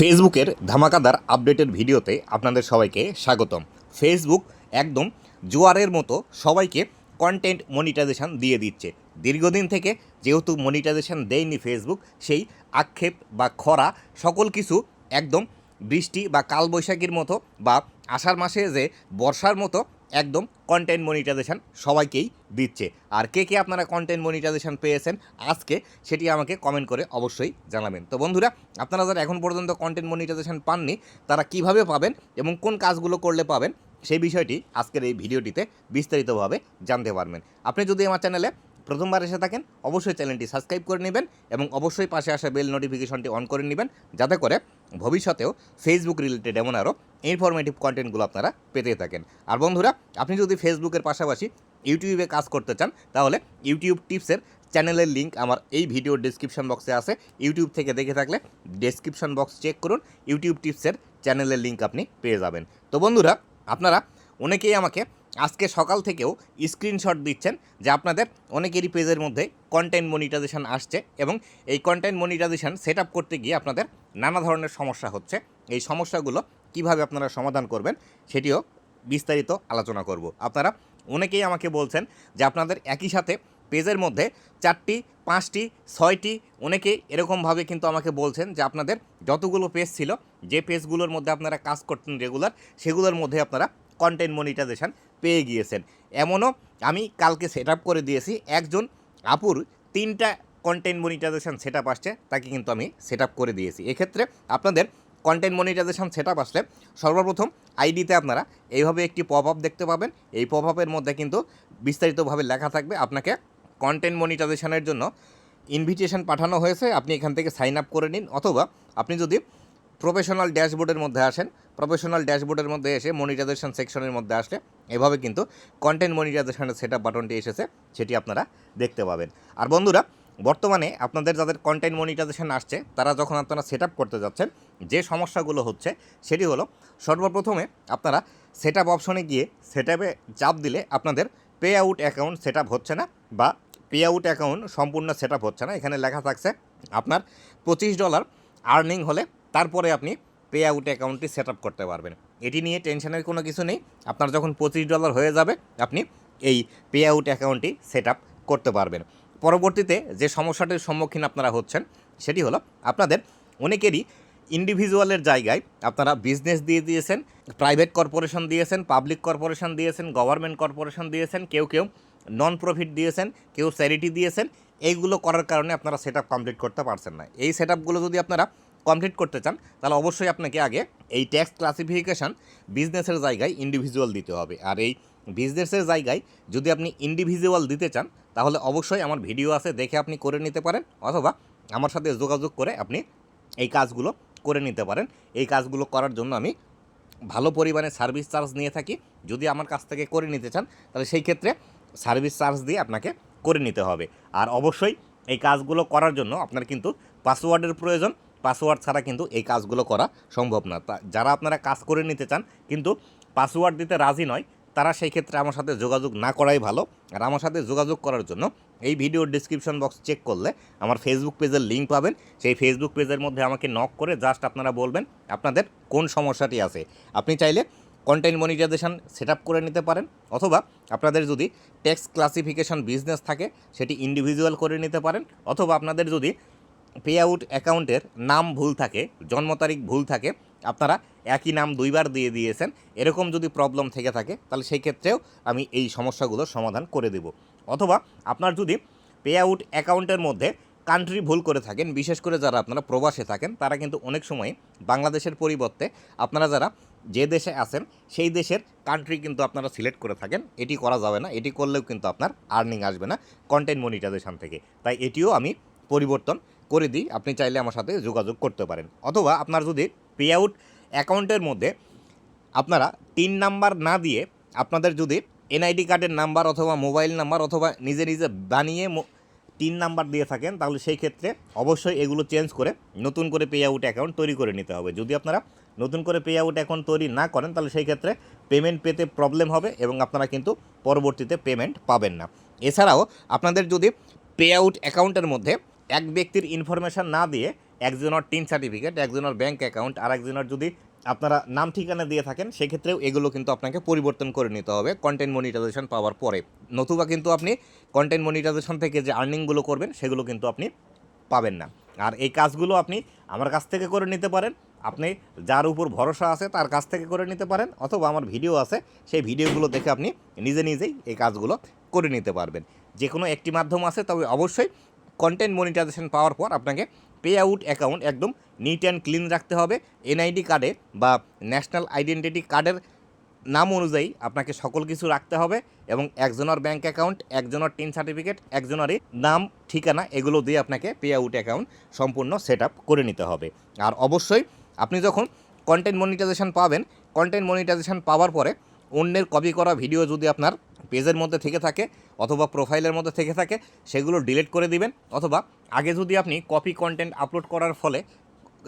ফেসবুকের ধামাকাদার আপডেটের ভিডিওতে আপনাদের সবাইকে স্বাগতম। ফেসবুক একদম জোয়ারের মতো সবাইকে কন্টেন্ট মনিটাইজেশন দিয়ে দিচ্ছে। দীর্ঘদিন থেকে যেহেতু মনিটাইজেশন দেয়নি ফেসবুক, সেই আক্ষেপ বা খরা সকল কিছু একদম বৃষ্টি বা কালবৈশাখীর মতো বা আষাঢ় মাসে যে বর্ষার মতো একদম কন্টেন্ট মনিটাইজেশান সবাইকেই দিচ্ছে। আর কে কে আপনারা কন্টেন্ট মনিটাইজেশান পেয়েছেন আজকে সেটি আমাকে কমেন্ট করে অবশ্যই জানাবেন। তো বন্ধুরা, আপনারা যারা এখন পর্যন্ত কন্টেন্ট মনিটাইজেশন পাননি, তারা কীভাবে পাবেন এবং কোন কাজগুলো করলে পাবেন, সেই বিষয়টি আজকের এই ভিডিওটিতে বিস্তারিতভাবে জানতে পারবেন। আপনি যদি আমার চ্যানেলে প্রথমবার এসে থাকেন, অবশ্যই চ্যানেলটি সাবস্ক্রাইব করে নেবেন এবং অবশ্যই পাশে আসা বেল নোটিফিকেশনটি অন করে নেবেন, যাতে করে ভবিষ্যতেও ফেসবুক রিলেটেড এমন আরও ইনফরমেটিভ কন্টেন্টগুলো আপনারা পেতে থাকেন। আর বন্ধুরা, আপনি যদি ফেসবুকের পাশাপাশি ইউটিউবে কাজ করতে চান, তাহলে ইউটিউব টিপসের চ্যানেলের লিঙ্ক আমার এই ভিডিও ডিসক্রিপশন বক্সে আছে। ইউটিউব থেকে দেখে থাকলে ডেসক্রিপশন বক্স চেক করুন ইউটিউব টিপসের চ্যানেলের লিঙ্ক আপনি পেয়ে যাবেন। তো বন্ধুরা, আপনারা অনেকেই আমাকে আজকে সকাল থেকেও স্ক্রিনশট দিচ্ছেন যে আপনাদের অনেকেরই পেজের মধ্যে কন্টেন্ট মনিটাইজেশন আসছে এবং এই কন্টেন্ট মনিটাইজেশন সেট করতে গিয়ে আপনাদের নানা ধরনের সমস্যা হচ্ছে। এই সমস্যাগুলো কীভাবে আপনারা সমাধান করবেন সেটিও বিস্তারিত আলোচনা করব। আপনারা অনেকেই আমাকে বলছেন যে আপনাদের একই সাথে পেজের মধ্যে চারটি, পাঁচটি, ছয়টি অনেকেই এরকমভাবে কিন্তু আমাকে বলছেন যে আপনাদের যতগুলো পেজ ছিল, যে পেজগুলোর মধ্যে আপনারা কাজ করতেন রেগুলার সেগুলোর মধ্যে আপনারা কন্টেন্ট মনিটাইজেশন পেয়ে গিয়েছেন। এমনও আমি কালকে সেট করে দিয়েছি, একজন আপুর তিনটা কন্টেন্ট মনিটাইজেশন সেট আপ আসছে, তাকে কিন্তু আমি সেট করে দিয়েছি। এক্ষেত্রে আপনাদের কন্টেন্ট মনিটাইজেশন সেট আপ আসলে সর্বপ্রথম আইডিতে আপনারা এইভাবে একটি পপ আপ দেখতে পাবেন। এই পপ আপের মধ্যে কিন্তু বিস্তারিতভাবে লেখা থাকবে আপনাকে কন্টেন্ট মনিটাইজেশনের জন্য ইনভিটেশন পাঠানো হয়েছে। আপনি এখান থেকে সাইন আপ করে নিন, অথবা আপনি যদি প্রফেশনাল ড্যাশবোর্ডের মধ্যে আসেন প্রফেশনাল ড্যাশবোর্ডের মধ্যে এসে মনিটাইজেশন সেকশনের মধ্যে আসলে এভাবে কিন্তু কন্টেন্ট মনিটাইজেশনের সেট আপ বাটনটি এসেছে, সেটি আপনারা দেখতে পাবেন। আর বন্ধুরা, বর্তমানে আপনাদের যাদের কন্টেন্ট মনিটাইজেশন আসছে, তারা যখন আপনারা সেট করতে যাচ্ছেন, যে সমস্যাগুলো হচ্ছে, সেটি হলো সর্বপ্রথমে আপনারা সেট অপশনে গিয়ে সেট চাপ দিলে আপনাদের পে আউট অ্যাকাউন্ট সেট হচ্ছে না বা পে আউট অ্যাকাউন্ট সম্পূর্ণ সেট হচ্ছে না। এখানে লেখা থাকছে, আপনার পঁচিশ ডলার আর্নিং হলে তারপরে আপনি পে আউট অ্যাকাউন্টটি সেট আপ করতে পারবেন। এটি নিয়ে টেনশনের কোনো কিছু নেই। আপনার যখন পঁচিশ ডলার হয়ে যাবে, আপনি এই পে আউট অ্যাকাউন্টটি সেট আপ করতে পারবেন। পরবর্তীতে যে সমস্যাটির সম্মুখীন আপনারা হচ্ছেন, সেটি হলো আপনাদের অনেকেরই ইন্ডিভিজুয়ালের জায়গায় আপনারা বিজনেস দিয়ে দিয়েছেন প্রাইভেট কর্পোরেশন দিয়েছেন পাবলিক কর্পোরেশন দিয়েছেন গভর্নমেন্ট কর্পোরেশন দিয়েছেন, কেউ কেউ নন প্রফিট দিয়েছেন, কেউ চ্যারিটি দিয়েছেন, এইগুলো করার কারণে আপনারা সেট আপ কমপ্লিট করতে পারছেন না। এই সেট আপগুলো যদি আপনারা কমপ্লিট করতে চান, তাহলে অবশ্যই আপনাকে আগে এই ট্যাক্স ক্লাসিফিকেশান বিজনেসের জায়গায় ইন্ডিভিজুয়াল দিতে হবে। আর এই বিজনেসের জায়গায় যদি আপনি ইন্ডিভিজুয়াল দিতে চান, তাহলে অবশ্যই আমার ভিডিও আছে, দেখে আপনি করে নিতে পারেন, অথবা আমার সাথে যোগাযোগ করে আপনি এই কাজগুলো করে নিতে পারেন। এই কাজগুলো করার জন্য আমি ভালো পরিমাণে সার্ভিস চার্জ নিয়ে থাকি। যদি আমার কাছ থেকে করে নিতে চান, তাহলে সেই ক্ষেত্রে সার্ভিস চার্জ দিয়ে আপনাকে করে নিতে হবে। আর অবশ্যই এই কাজগুলো করার জন্য আপনার কিন্তু পাসওয়ার্ডের প্রয়োজন পাসওয়ার্ড ছাড়া কিন্তু এই কাজগুলো করা সম্ভব না। যারা আপনারা কাজ করে নিতে চান, কিন্তু পাসওয়ার্ড দিতে রাজি নয়, তারা সেই ক্ষেত্রে আমার সাথে যোগাযোগ না করাই ভালো। আর আমার সাথে যোগাযোগ করার জন্য এই ভিডিওর ডিসক্রিপশন বক্স চেক করলে আমার ফেসবুক পেজের লিঙ্ক পাবেন। সেই ফেসবুক পেজের মধ্যে আমাকে নক করে জাস্ট আপনারা বলবেন আপনাদের কোন সমস্যাটি আছে। আপনি চাইলে কন্টেন্ট মনিটাইজেশন সেট করে নিতে পারেন, অথবা আপনাদের যদি ট্যাক্স ক্লাসিফিকেশন বিজনেস থাকে, সেটি ইন্ডিভিজুয়াল করে নিতে পারেন, অথবা আপনাদের যদি পে আউট অ্যাকাউন্টের নাম ভুল থাকে, জন্ম তারিখ ভুল থাকে, আপনারা একই নাম দুইবার দিয়ে দিয়েছেন, এরকম যদি প্রবলেম থেকে থাকে, তাহলে সেই ক্ষেত্রেও আমি এই সমস্যাগুলোর সমাধান করে দেব। অথবা আপনার যদি পে আউট অ্যাকাউন্টের মধ্যে কান্ট্রি ভুল করে থাকেন, বিশেষ করে যারা আপনারা প্রবাসে থাকেন, তারা কিন্তু অনেক সময় বাংলাদেশের পরিবর্তে আপনারা যারা যে দেশে আছেন, সেই দেশের কান্ট্রি কিন্তু আপনারা সিলেক্ট করে থাকেন। এটি করা যাবে না, এটি করলেও কিন্তু আপনার আর্নিং আসবে না কন্টেন্ট মনিটাইজেশন থেকে। তাই এটিও আমি পরিবর্তন করে দিই, আপনি চাইলে আমার সাথে যোগাযোগ করতে পারেন। অথবা আপনার যদি পে আউট অ্যাকাউন্টের মধ্যে আপনারা তিন নাম্বার না দিয়ে আপনাদের যদি এনআইডি কার্ডের নাম্বার অথবা মোবাইল নাম্বার অথবা নিজে নিজে বানিয়ে তিন নাম্বার দিয়ে থাকেন, তাহলে সেই ক্ষেত্রে অবশ্যই এগুলো চেঞ্জ করে নতুন করে পে আউট অ্যাকাউন্ট তৈরি করে নিতে হবে। যদি আপনারা নতুন করে পে আউট অ্যাকাউন্ট তৈরি না করেন, তাহলে সেই ক্ষেত্রে পেমেন্ট পেতে প্রবলেম হবে এবং আপনারা কিন্তু পরবর্তীতে পেমেন্ট পাবেন না। এছাড়াও আপনাদের যদি পে আউট অ্যাকাউন্টের মধ্যে এক ব্যক্তির ইনফরমেশান না দিয়ে একজনের টিন সার্টিফিকেট একজনের ব্যাঙ্ক অ্যাকাউন্ট আর একজনের যদি আপনারা নাম ঠিকানা দিয়ে থাকেন, সেক্ষেত্রেও এগুলো কিন্তু আপনাকে পরিবর্তন করে নিতে হবে কন্টেন্ট মনিটাইজেশন পাওয়ার পরে। নতুবা কিন্তু আপনি কন্টেন্ট মনিটাইজেশন থেকে যে আর্নিংগুলো করবেন, সেগুলো কিন্তু আপনি পাবেন না। আর এই কাজগুলো আপনি আমার কাছ থেকে করে নিতে পারেন। আপনি যার উপর ভরসা আছে, তার কাছ থেকে করে নিতে পারেন, অথবা আমার ভিডিও আছে, সেই ভিডিওগুলো দেখে আপনি নিজে নিজেই এই কাজগুলো করে নিতে পারবেন। যে কোনো একটি মাধ্যম আছে, তবে অবশ্যই কন্টেন্ট মনিটাইজেশন পাওয়ার পর আপনাকে পে আউট অ্যাকাউন্ট একদম নিট অ্যান্ড ক্লিন রাখতে হবে। এনআইডি কার্ডে বা ন্যাশনাল আইডেন্টিটি কার্ডের নাম অনুযায়ী আপনাকে সকল কিছু রাখতে হবে এবং একজনের ব্যাঙ্ক অ্যাকাউন্ট একজনের টিন সার্টিফিকেট একজনেরই নাম, ঠিকানা এগুলো দিয়ে আপনাকে পে আউট অ্যাকাউন্ট সম্পূর্ণ সেট করে নিতে হবে। আর অবশ্যই আপনি যখন কন্টেন্ট মনিটাইজেশন পাবেন কন্টেন্ট মনিটাইজেশন পাওয়ার পরে অন্যের কপি করা ভিডিও যদি আপনার পেজের মধ্যে থেকে থাকে অথবা প্রোফাইলের মধ্যে থেকে থাকে, সেগুলো ডিলিট করে দিবেন। অথবা আগে যদি আপনি কপি কন্টেন্ট আপলোড করার ফলে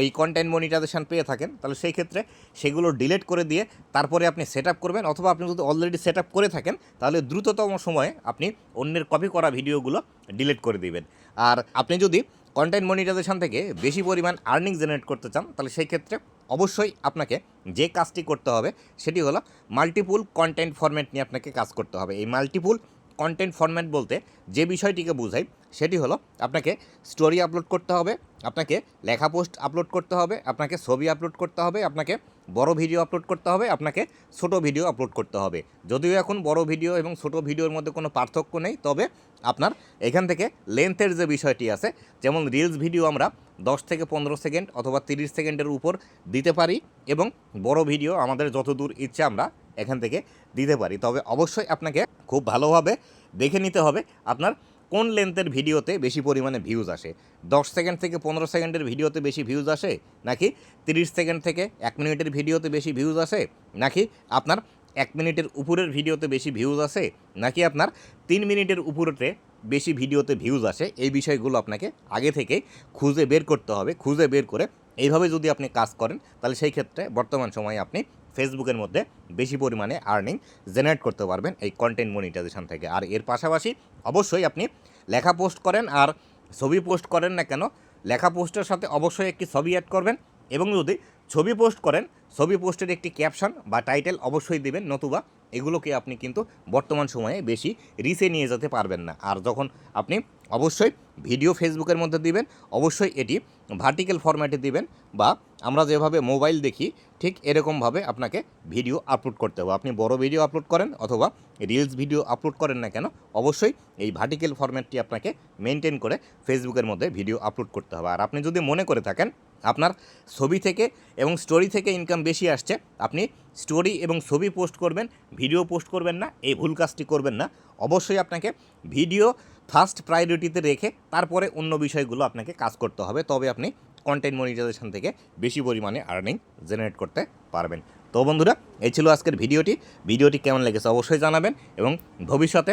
এই কন্টেন্ট মনিটাইজেশন পেয়ে থাকেন, তাহলে সেই ক্ষেত্রে সেগুলো ডিলিট করে দিয়ে তারপরে আপনি সেট করবেন। অথবা আপনি যদি অলরেডি সেট করে থাকেন, তাহলে দ্রুততম সময়ে আপনি অন্যের কপি করা ভিডিওগুলো ডিলিট করে দিবেন। আর আপনি যদি কন্টেন্ট মনিটাইজেশন থেকে বেশি পরিমাণ আর্নিং জেনারেট করতে চান, তাহলে সেই ক্ষেত্রে অবশ্যই আপনাকে যে কাজটি করতে হবে, সেটি হলো মাল্টিপুল কন্টেন্ট ফরম্যাট নিয়ে আপনাকে কাজ করতে হবে। এই মাল্টিপুল কন্টেন্ট ফরম্যাট বলতে যে বিষয়টিকে বোঝাই, সেটি হলো আপনাকে স্টোরি আপলোড করতে হবে, আপনাকে লেখা পোস্ট আপলোড করতে হবে, আপনাকে ছবি আপলোড করতে হবে, আপনাকে বড় ভিডিও আপলোড করতে হবে, আপনাকে ছোট ভিডিও আপলোড করতে হবে। যদিও এখন বড় ভিডিও এবং ছোট ভিডিওর মধ্যে কোনো পার্থক্য নেই, তবে আপনার এখান থেকে লেন্থের যে বিষয়টি আছে, যেমন রিলস ভিডিও আমরা দশ থেকে পনেরো সেকেন্ড অথবা তিরিশ সেকেন্ডের উপর দিতে পারি এবং বড় ভিডিও আমাদের যতদূর ইচ্ছে আমরা এখান থেকে দিতে পারি। তবে অবশ্যই আপনাকে খুব ভালোভাবে দেখে নিতে হবে আপনার কোন লেন্থের ভিডিওতে বেশি পরিমাণে ভিউজ আসে। দশ সেকেন্ড থেকে পনেরো সেকেন্ডের ভিডিওতে বেশি ভিউজ আসে, নাকি তিরিশ সেকেন্ড থেকে এক মিনিটের ভিডিওতে বেশি ভিউজ আসে, নাকি আপনার এক মিনিটের উপরের ভিডিওতে বেশি ভিউজ আসে, নাকি আপনার তিন মিনিটের উপরেতে বেশি ভিডিওতে ভিউজ আসে, এই বিষয়গুলো আপনাকে আগে থেকে খুঁজে বের করতে হবে, খুঁজে বের করে এইভাবে যদি আপনি কাজ করেন, তাহলে সেই ক্ষেত্রে বর্তমান সময়ে আপনি ফেসবুকের মধ্যে বেশি পরিমাণে আর্নিং জেনারেট করতে পারবেন এই কন্টেন্ট মনিটাইজেশন থেকে। আর এর পাশাপাশি অবশ্যই আপনি লেখা পোস্ট করেন আর ছবি পোস্ট করেন না কেন, লেখা পোস্টের সাথে অবশ্যই একটি ছবি অ্যাড করবেন এবং যদি ছবি পোস্ট করেন, ছবি পোস্টের একটি ক্যাপশন বা টাইটেল অবশ্যই দিবেন নতুবা এগুলোকে আপনি কিন্তু বর্তমান সময়ে বেশি রিসে নিয়ে যেতে পারবেন না। আর যখন আপনি অবশ্যই ভিডিও ফেসবুকের মধ্যে দিবেন, অবশ্যই এটি ভার্টিক্যাল ফরম্যাটে দিবেন বা আমরা যেভাবে মোবাইল দেখি, ঠিক এরকমভাবে আপনাকে ভিডিও আপলোড করতে হবে। আপনি বড় ভিডিও আপলোড করেন অথবা রিলস ভিডিও আপলোড করেন না কেন, অবশ্যই এই ভার্টিক্যাল ফরম্যাটটি আপনাকে মেনটেন করে ফেসবুকের মধ্যে ভিডিও আপলোড করতে হবে। আর আপনি যদি মনে করে থাকেন আপনার ছবি থেকে এবং স্টোরি থেকে ইনকাম বেশি আসছে। আপনি স্টোরি এবং ছবি পোস্ট করবেন ভিডিও পোস্ট করবেন না, এই ভুল কাজটি করবেন না। অবশ্যই আপনাকে ভিডিও ফার্স্ট প্রায়োরিটিতে রেখে তারপরে অন্য বিষয়গুলো আপনাকে কাজ করতে হবে। তবে আপনি কন্টেন্ট মনিটাইজেশন থেকে বেশি পরিমাণে আর্নিং জেনারেট করতে পারবেন। তো বন্ধুরা, এই ছিল আজকের ভিডিওটি ভিডিওটি কেমন লেগেছে অবশ্যই জানাবেন এবং ভবিষ্যতে